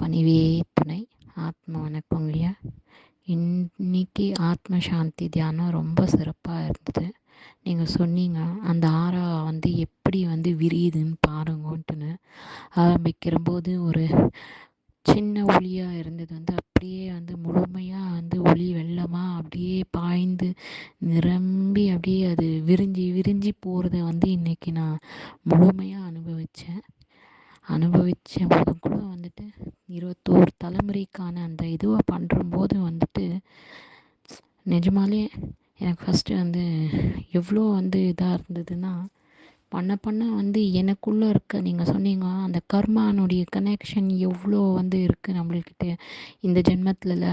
பணிவே துணை ஆத்ம வணக்கங்கய்யா இன்னைக்கு ஆத்ம சாந்தி தியானம் ரொம்ப சிறப்பாக இருந்தது. நீங்கள் சொன்னீங்க அந்த ஆறா வந்து எப்படி வந்து விரியுதுன்னு பாருங்கன்ட்டுன்னு. ஆரம்பிக்கிறபோது ஒரு சின்ன ஒளியாக இருந்தது. வந்து அப்படியே வந்து முழுமையாக வந்து ஒளி வெள்ளமாக அப்படியே பாய்ந்து நிரம்பி அப்படியே அது விரிஞ்சி விரிஞ்சி போகிறத வந்து இன்றைக்கி நான் முழுமையாக அனுபவித்தேன் அனுபவித்த போதும் கூட வந்துட்டு இருபத்தோரு தலைமுறைக்கான அந்த இதுவை பண்ணுறம்போது வந்துட்டு நிஜமாலே எனக்கு ஃபஸ்ட்டு வந்து எவ்வளோ வந்து இதாக இருந்ததுன்னா பண்ண பண்ண வந்து எனக்குள்ளே இருக்க நீங்கள் சொன்னீங்க அந்த கர்மானுடைய கனெக்ஷன் எவ்வளோ வந்து இருக்குது நம்மள்கிட்ட இந்த ஜென்மத்தில்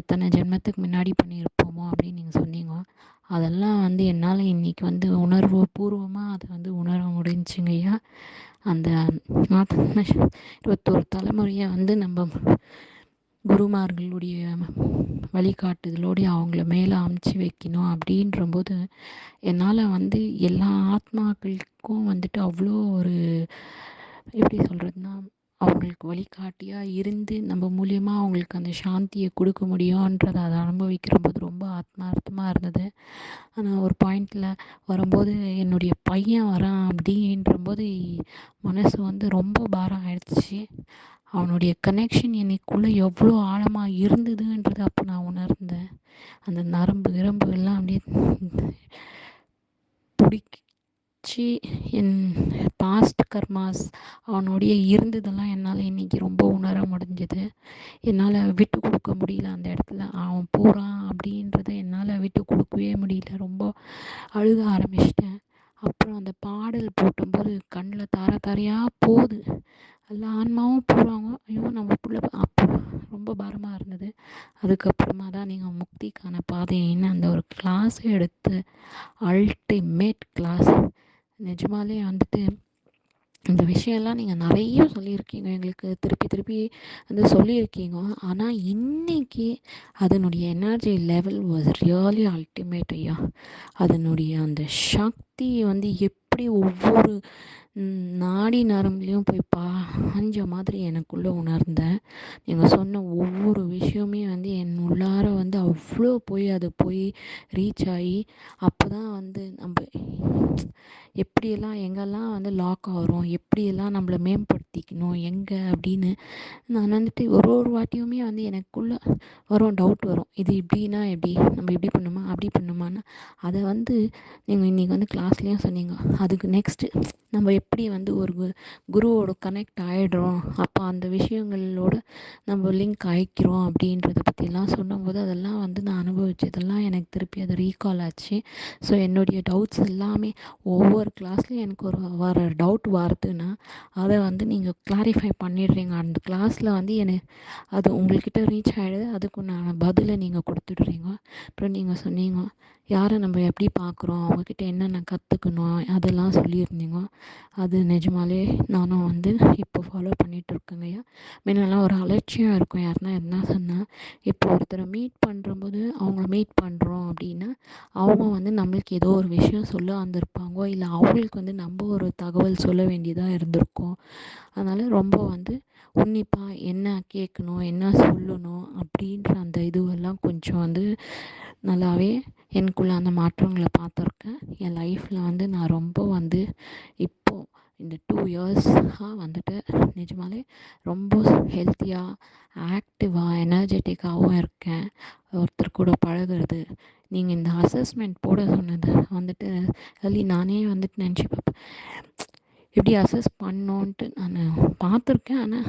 எத்தனை ஜென்மத்துக்கு முன்னாடி பண்ணியிருப்போமோ அப்படின்னு நீங்கள் சொன்னீங்க. அதெல்லாம் வந்து என்னால் இன்றைக்கி வந்து உணர்வு பூர்வமாக அதை வந்து உணர முடிஞ்சுங்கய்யா. அந்த இருபத்தோரு தலைமுறையை வந்து நம்ம குருமார்களுடைய வழிகாட்டுதலோடு அவங்கள மேலே அமுச்சு வைக்கணும் அப்படின்றபோது என்னால் வந்து எல்லா ஆத்மாக்களுக்கும் வந்துட்டு அவ்வளோ ஒரு எப்படி சொல்கிறதுனா அவங்களுக்கு வழிகாட்டியாக இருந்து நம்ம மூலியமாக அவங்களுக்கு அந்த சாந்தியை கொடுக்க முடியுன்றதை அதை அனுபவிக்கிற போது ரொம்ப ஆத்மார்த்தமாக இருந்தது. ஆனால் ஒரு பாயிண்டில் வரும்போது என்னுடைய பையன் வரான் அப்படின்றபோது மனசு வந்து ரொம்ப பாரம் ஆயிடுச்சு. அவனுடைய கனெக்ஷன் என்னைக்குள்ளே எவ்வளோ ஆழமாக இருந்ததுன்றது அப்போ நான் உணர்ந்தேன். அந்த நரம்பு கிரம்பு எல்லாம் அப்படியே பிடிச்சி என் பாஸ்ட் கர்மாஸ் அவனுடைய இருந்ததெல்லாம் என்னால் இன்றைக்கி ரொம்ப உணர முடிஞ்சது. என்னால் விட்டு கொடுக்க முடியல அந்த இடத்துல. அவன் போகிறான் அப்படின்றத என்னால் விட்டு கொடுக்கவே முடியல. ரொம்ப அழுக ஆரம்பிச்சிட்டேன். அப்புறம் அந்த பாடல் போட்டும்போது கண்ணில் தார தாரையாக போகுது. எல்லா ஆன்மாவும் போகிறாங்க ஐயோ நம்ம பிள்ளை அப்போ ரொம்ப பாரமாக இருந்தது. அதுக்கப்புறமா தான் நீங்கள் முக்திக்கான பாதைன்னு அந்த ஒரு கிளாஸ் எடுத்து அல்டிமேட் கிளாஸ் நிஜமாலே வந்துட்டு இந்த விஷயம்லாம் நீங்கள் நிறைய சொல்லியிருக்கீங்க. எங்களுக்கு திருப்பி திருப்பி வந்து சொல்லியிருக்கீங்க. ஆனால் இன்றைக்கி அதனுடைய energy level was really ultimate ஐயா. அதனுடைய அந்த சக்தி வந்து எப்படி ஒவ்வொரு நாடி நரம்புலேயும் போய் பாஞ்ச மாதிரி எனக்குள்ளே உணர்ந்தேன். நீங்கள் சொன்ன ஒவ்வொரு விஷயமே வந்து என் உள்ளார வந்து அவ்வளோ போய் அது போய் ரீச் ஆகி அப்போ தான் வந்து நம்ம எப்படியெல்லாம் எங்கெல்லாம் வந்து லாக் ஆகிறோம் எப்படியெல்லாம் நம்மளை மேம்படுத்திக்கணும் எங்கே அப்படின்னு நான் வந்துட்டு ஒரு ஒரு வாட்டியுமே வந்து எனக்குள்ளே வரும் டவுட் வரும். இது இப்படின்னா எப்படி? நம்ம இப்படி பண்ணுமா? அப்படி பண்ணுமான்னு. அதை வந்து நீங்கள் இன்றைக்கி வந்து கிளாஸ்லேயும் சொன்னீங்க. அதுக்கு நெக்ஸ்ட்டு நம்ம எப்படி வந்து ஒரு குருவோட கனெக்ட் ஆகிடுறோம் அப்போ அந்த விஷயங்களோட நம்ம லிங்க் ஆகிக்கிறோம் அப்படின்றத பற்றிலாம் சொன்னபோது அதெல்லாம் வந்து நான் அனுபவிச்சதெல்லாம் எனக்கு திருப்பி அது ரீகால் ஆச்சு. ஸோ என்னுடைய டவுட்ஸ் எல்லாமே ஒவ்வொரு கிளாஸ்லையும் எனக்கு ஒரு வர டவுட் வருதுன்னா அதை வந்து நீங்கள் கிளாரிஃபை பண்ணிடுறீங்க. அந்த கிளாஸில் வந்து எனக்கு அது உங்கள்கிட்ட ரீச் ஆகிடுது அதுக்கு நான் பதிலை நீங்கள் கொடுத்துடுறீங்க. அப்புறம் நீங்கள் சொன்னீங்க யாரை நம்ம எப்படி பார்க்குறோம் அவங்கக்கிட்ட என்னென்ன கற்றுக்கணும் அதெல்லாம் சொல்லியிருந்தீங்க. அது நிஜமாலே நானும் வந்து இப்போ ஃபாலோ பண்ணிகிட்ருக்கேங்கய்யா முன்னெல்லாம் ஒரு அலட்சியம் இருக்கும். யாருன்னா என்ன சொன்னால் இப்போ ஒருத்தரை மீட் பண்ணுறம்போது அவங்கள மீட் பண்ணுறோம் அப்படின்னா அவங்க வந்து நம்மளுக்கு ஏதோ ஒரு விஷயம் சொல்ல வந்திருப்பாங்கோ இல்லை அவங்களுக்கு வந்து நம்ம ஒரு தகவல் சொல்ல வேண்டியதாக இருந்திருக்கும் அதனால் ரொம்ப வந்து உன்னிப்பாக என்ன கேட்கணும் என்ன சொல்லணும் அப்படின்ற அந்த இதுவெல்லாம் கொஞ்சம் வந்து நல்லாவே எனக்குள்ளே அந்த மாற்றங்களை பார்த்துருக்கேன். என் லைஃப்பில் வந்து நான் ரொம்ப வந்து இப்போது இந்த டூ இயர்ஸாக வந்துட்டு நிஜமாலே ரொம்ப ஹெல்த்தியாக ஆக்டிவாக எனர்ஜெட்டிக்காகவும் இருக்கேன். ஒருத்தர் கூட பழகிறது. நீங்கள் இந்த அசஸ்மெண்ட் போட சொன்னது வந்துட்டு அலி நானே வந்துட்டு நினச்சி பார்ப்பேன். எப்படி அசஸ் பண்ணோன்ட்டு நான் பார்த்துருக்கேன். ஆனால்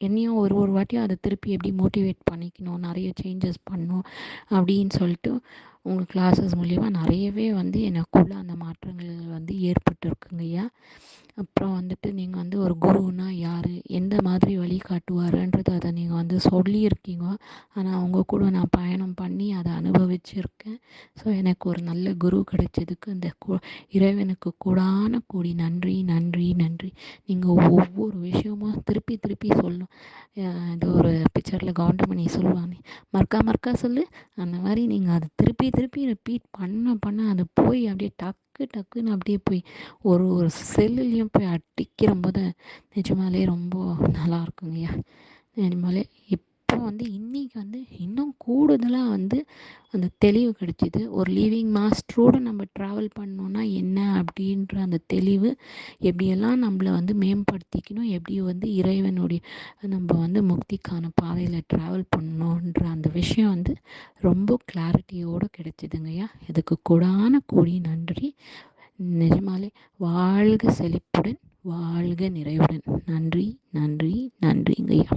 என்னையும் ஒரு ஒரு வாட்டியும் அதை திருப்பி எப்படி மோட்டிவேட் பண்ணிக்கணும் நிறைய சேஞ்சஸ் பண்ணும் அப்படின்னு சொல்லிட்டு உங்கள் கிளாஸஸ் மூலிமா நிறையவே வந்து எனக்குள்ளே அந்த மாற்றங்கள் வந்து ஏற்பட்டுருக்குங்க ஐயா. அப்புறம் வந்துட்டு நீங்கள் வந்து ஒரு குருன்னா யார் எந்த மாதிரி வழி காட்டுவாருன்றது அதை நீங்கள் வந்து சொல்லியிருக்கீங்க. ஆனால் அவங்க கூட நான் பயணம் பண்ணி அதை அனுபவிச்சிருக்கேன். ஸோ எனக்கு ஒரு நல்ல குரு கிடைச்சதுக்கு இந்த கு இறைவனுக்கு கூடான கூடி நன்றி நன்றி நன்றி. நீங்கள் ஒவ்வொரு விஷயமும் திருப்பி திருப்பி சொல்லணும். இது ஒரு பிக்சரில் கவுண்டமணி சொல்லுவாங்க மறக்கா மறக்கா சொல்லு. அந்த மாதிரி நீங்கள் அதை திருப்பி திருப்பி ரிப்பீட் பண்ண பண்ண அது போய் அப்படியே டக்கு டக்குன்னு அப்படியே போய் ஒரு ஒரு செல்லுலேயும் போய் அடிக்கிற போது நிஜமாலே ரொம்ப நல்லா இருக்குங்கய்யா. நிஜமாலே அப்போ வந்து இன்றைக்கி வந்து இன்னும் கூடுதலாக வந்து அந்த தெளிவு கிடச்சிது. ஒரு லீவிங் மாஸ்டரோடு நம்ம ட்ராவல் பண்ணோன்னா என்ன அப்படின்ற அந்த தெளிவு எப்படியெல்லாம் நம்மள வந்து மேம்படுத்திக்கணும் எப்படி வந்து இறைவனுடைய நம்ம வந்து முக்திக்கான பாதையில் ட்ராவல் பண்ணணுன்ற அந்த விஷயம் வந்து ரொம்ப கிளாரிட்டியோடு கிடைச்சிதுங்கய்யா இதுக்கு கூடான கூடி நன்றி. நிஜமாலே வாழ்க செழிப்புடன் வாழ்க நிறைவுடன். நன்றி நன்றி நன்றிங்கய்யா